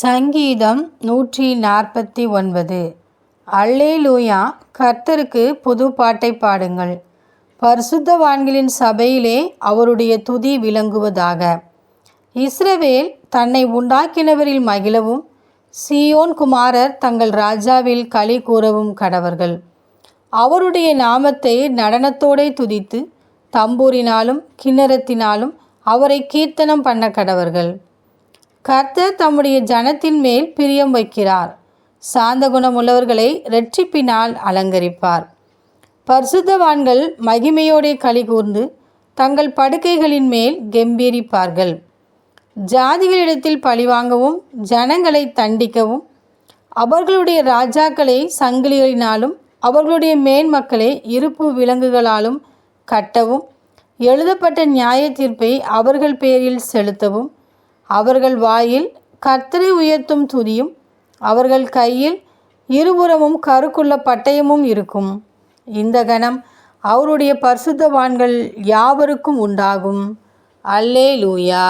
சங்கீதம் நூற்றி நாற்பத்தி ஒன்பது. அல்லேலூயா கர்த்தருக்கு புது பாட்டை பாடுங்கள். பரிசுத்தவான்களின் சபையிலே அவருடைய துதி விளங்குவதாக. இஸ்ரவேல் தன்னை உண்டாக்கினவரில் மகிழவும் சியோன் குமாரர் தங்கள் ராஜாவில் களி கூறவும் கடவர்கள். அவருடைய நாமத்தை நடனத்தோடே துதித்து தம்பூரினாலும் கிண்ணறத்தினாலும் அவரை கீர்த்தனம் பண்ண கடவர்கள். கர்த்தர் தம்முடைய ஜனத்தின் மேல் பிரியம் வைக்கிறார். சாந்த குணமுள்ளவர்களை இரட்சிப்பினால் அலங்கரிப்பார். பரிசுத்தவான்கள் மகிமையோடே களி கூர்ந்து தங்கள் படுக்கைகளின் மேல் கெம்பீரிப்பார்கள். ஜாதிகளிடத்தில் பழிவாங்கவும் ஜனங்களை தண்டிக்கவும் அவர்களுடைய ராஜாக்களை சங்கிலிகளினாலும் அவர்களுடைய மேன்மக்களை இருப்பு விலங்குகளாலும் கட்டவும் எழுதப்பட்ட நியாய தீர்ப்பை அவர்கள் பேரில் செலுத்தவும் அவர்கள் வாயில் கர்த்தரை உயர்த்தும் துதியும் அவர்கள் கையில் இருபுறமும் கருக்குள்ள பட்டயமும் இருக்கும். இந்த கணம் அவருடைய பரிசுத்தவான்கள் யாவருக்கும் உண்டாகும். அல்லே லூயா